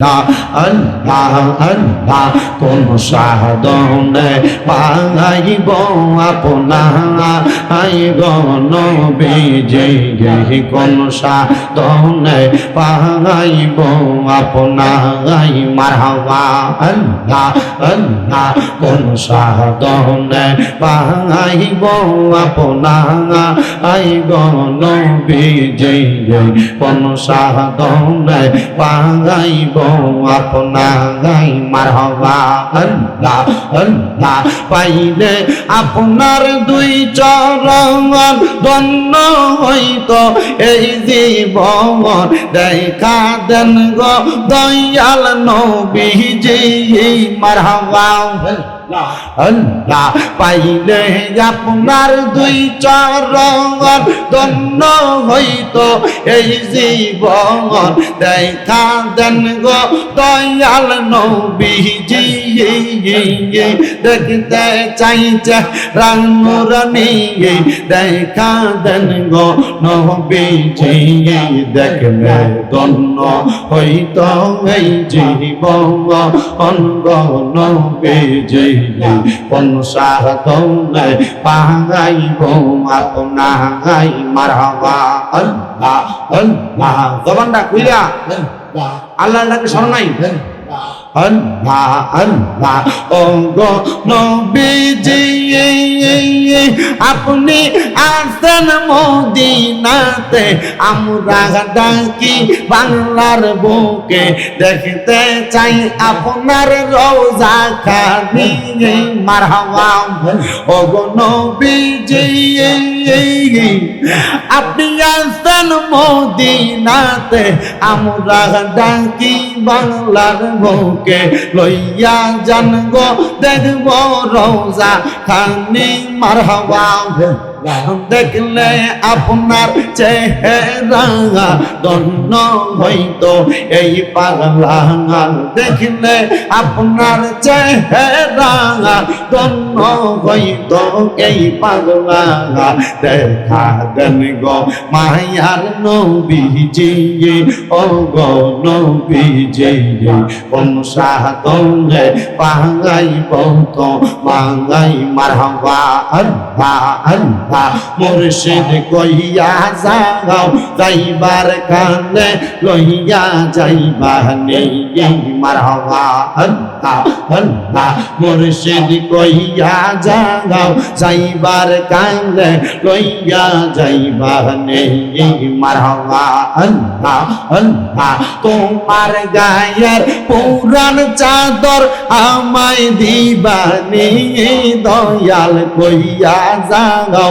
আল্লাহ আল্লাহ কোন সাধনে পাইব আপনা আইব নবীজি কোন সাধনে পাইব আপনা আই মারহাবা আল্লাহ আল্লাহ কোন সাধনে পাইব আপনা আইব নবীজি কোন সাধনে পাইব আপনাই মারহবা। আল্লাহ আল্লাহ, পাইলে আপনার দুই চরণ দন্ন হইত। এই জীবন দেখা দেন গো দয়াল নবীজি, মারহবা। আল্লাহ পাইলে আপনার দুই চরণ ধন্য হইত এই জীবন দেখা দেন গো দয়াল নবীজি। দেখতে চাইছে রানুরানি দেখা দেন গো নবীজি দেখলে ধন্য হইত এই জীবন অঙ্গ নবীজি কোন সাহতনে পাগাইব আপনাই মারহাবা আল্লাহ আল্লাহ জবানটা কইলা আল্লাহ আল্লাহকে স্মরণ নাই আল্লাহ আল্লাহ ও গো নবীজি আপনি আসেন মদিনাতে, আমরা ডাকি বাংলার বুকে। দেখতে চাই আপনার রোজা খানি। মারহাবা। ও গো নবীজি আপনি আসেন মদিনাতে, আমরা ডাকি বাংলার বুকে। লইয়া জান গো দেখব রোজা খানি মারহাবা। দেখলে আপনার চেহারা দন্ন হইত এই পাগলা দেখলে আপনার চেহারা দন্ন হইত এই পাগলা দেখা দেন গো মায়ার নবীজি, ও গো নবীজি, কোন সাহতনে পাঙ্গাই বন্ত মাঙ্গাই মারহাবা, আল্লাহ আল্লাহ। মুর্শিদ কইয়া যাও, যাইবার কানে লইয়া যাইবা নেই মারহাবা আল্লাহ আল্লাহ মুর্শিদ কইয়া যাও, যাইবার কানে লইয়া যাইবা নেই মারহাবা আল্লাহ আল্লাহ তোমার গায়ের পুরান চাদর আমায় দিবানি দয়াল কইয়া যাও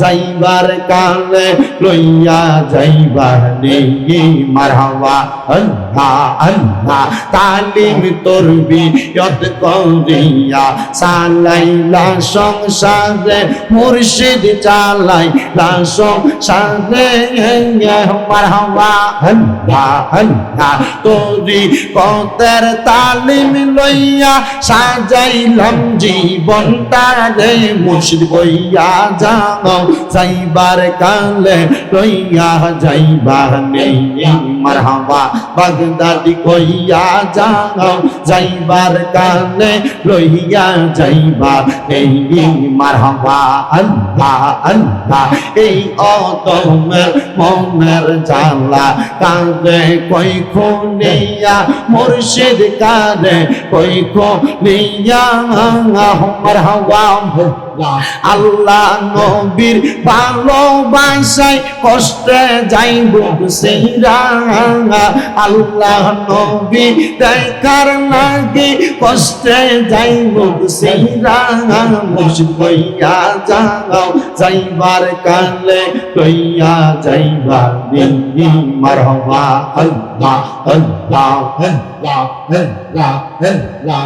যাইবার কালে লইয়া যাইবার নেই। মারহাবা, আল্লাহ আল্লাহ, তালিম তরবি যত করিয়া সালাইলা সংসারে, মুর্শিদ চালাইলা সংসারে। মারহাবা, আল্লাহ আল্লাহ, তোরি পথের তালিম লইয়া সাজাইলাম জীবনটা রে মুর্শিদ কইয়া যাও যাইবার কালে লইয়া যাইবা নেই। মারহাবা বাগদাদি কইয়া যাও যাইবার কালে লইয়া যাইবা নেই। মারহাবা, আল্লাহ আল্লাহ, এই অদমের মনের জালা কাঁদে কই খুনিয়া মুর্শিদ কাঁদে কই খুনিয়া মারহাবা আল্লাহ। নবীর ভালোবাসায় কষ্টে যাইব সেইরা আল্লাহ নবী দেখার লাগে কষ্টে যাইব সেইরা কইয়া যাও, যাইবার কালে কইয়া যাইবা দিন মারহবা। আল্লাহ আল্লাহ আল্লাহ আল্লাহ আল্লাহ।